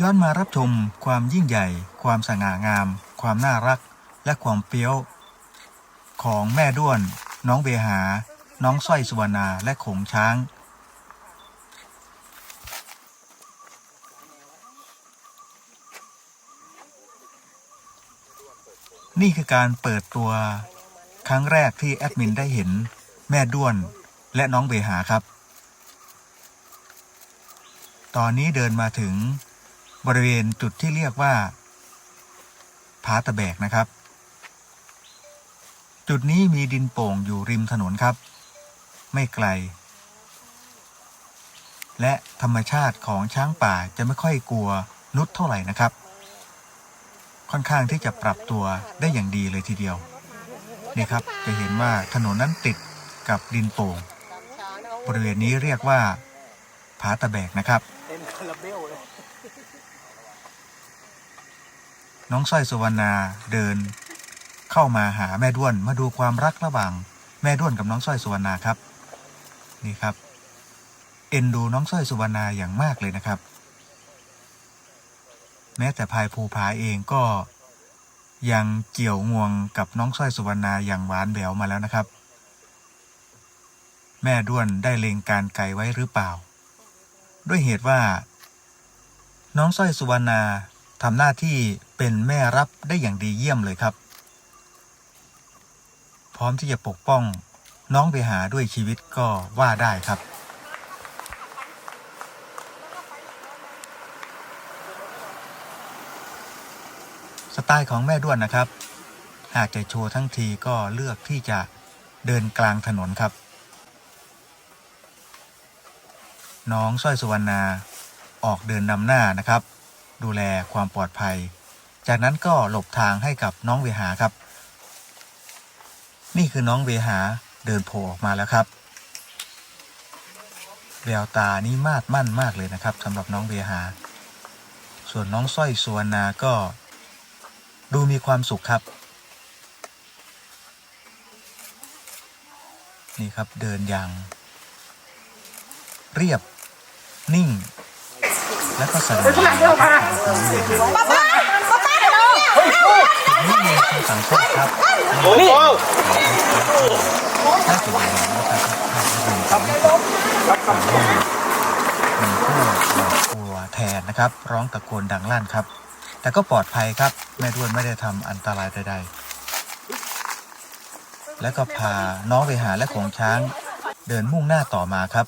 ย้อนมารับชมความยิ่งใหญ่ ความสง่างาม ความน่ารัก และความเปี้ยว ของแม่ด้วน น้องเบหา น้องสร้อยสุวรรณาและโขงช้างนี่คือการเปิดตัวครั้งแรกที่แอดมินได้เห็นแม่ด้วนและน้องเบหาครับ ตอนนี้เดินมาถึง บริเวณจุดที่เรียกว่าผาตะแบกนะครับ จุดนี้มีดินโป่งอยู่ริมถนนครับ ไม่ไกล และธรรมชาติของช้างป่าจะไม่ค่อยกลัวนุษเท่าไหร่นะครับ ค่อนข้างที่จะปรับตัวได้อย่างดีเลยทีเดียวนี่ครับจะเห็นว่าถนนนั้นติดกับดินโป่ง บริเวณนี้เรียกว่าผาตะแบกนะครับ เต็มคาราเบลเลย น้องสร้อยสุวรรณาเดิน เข้ามาหาแม่ด้วนมาดูความรักระหว่าง แม่ด้วนกับน้องสร้อยสุวรรณาครับ นี่ครับ เอ็นดูน้องสร้อยสุวรรณาอย่างมากเลยนะครับ แม้แต่พายภูผาเองก็ ยังเกี่ยวงวงกับน้องสร้อยสุวรรณาอย่างหวานแหววมาแล้วนะครับ แม่ด้วนได้เลงการไกลไว้หรือเปล่า ด้วยเหตุว่า น้องสร้อยสุวรรณาทำหน้าที่ เป็นแม่รับได้อย่างดีเยี่ยมเลยครับ พร้อมที่จะปกป้องน้องไปหาด้วยชีวิตก็ว่าได้ครับ สไตล์ของแม่ด้วนนะครับ หากจะโชว์ทั้งทีก็เลือกที่จะเดินกลางถนนครับ น้องสร้อยสุวรรณาออกเดินนำหน้านะครับ ดูแลความปลอดภัย จากนั้นก็หลบทางให้กับน้องเวหาครับ นี่คือน้องเวหาเดินโผล่ออกมาแล้วครับแววตานี่มาดมั่นมากเลยนะครับสำหรับน้องเวหา ส่วนน้องสร้อยสุวรรณาก็ดูมีความสุขครับ นี่ครับเดินอย่าง เรียบนิ่ง แล้วก็สง่างามนะครับสำหรับน้องเวหา สั่งโทษครับโอ้โหถ้าเกิดอย่างนั้นนะครับถ้าเกิดอย่างนั้นทำให้มีผู้หวาดกลัวแทนนะครับ ร้องตะโกนดังลั่นครับ แต่ก็ปลอดภัยครับแม่ด้วนไม่ได้ทำอันตรายใดๆ แล้วก็พาน้องไปหาและของช้างเดินมุ่งหน้าต่อมาครับ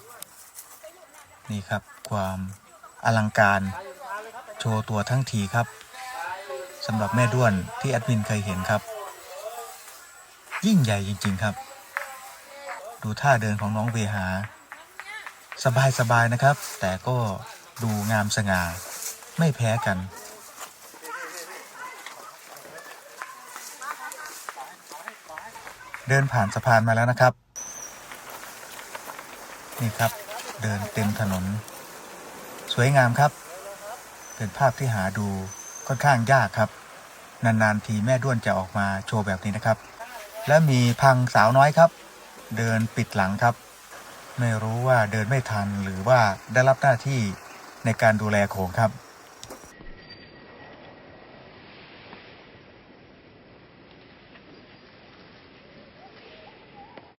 นี่ครับความอลังการ โชว์ตัวทั้งทีครับ สำหรับแม่ด้วนที่แอดมินเคยเห็นครับ ยิ่งใหญ่จริง ๆครับ ดูท่าเดินของน้องเวหา สบายๆนะครับ แต่ก็ดูงามสง่าไม่แพ้กันเดินผ่านสะพานมาแล้วนะครับ นี่ครับ เดินเต็มถนน สวยงามครับ เป็นภาพที่หาดู ค่อนข้างยากครับ นานๆทีแม่ด้วนจะออกมาโชว์แบบนี้นะครับ และมีพังสาวน้อยครับ เดินปิดหลังครับ ไม่รู้ว่าเดินไม่ทันหรือว่าได้รับหน้าที่ในการดูแลโขงครับ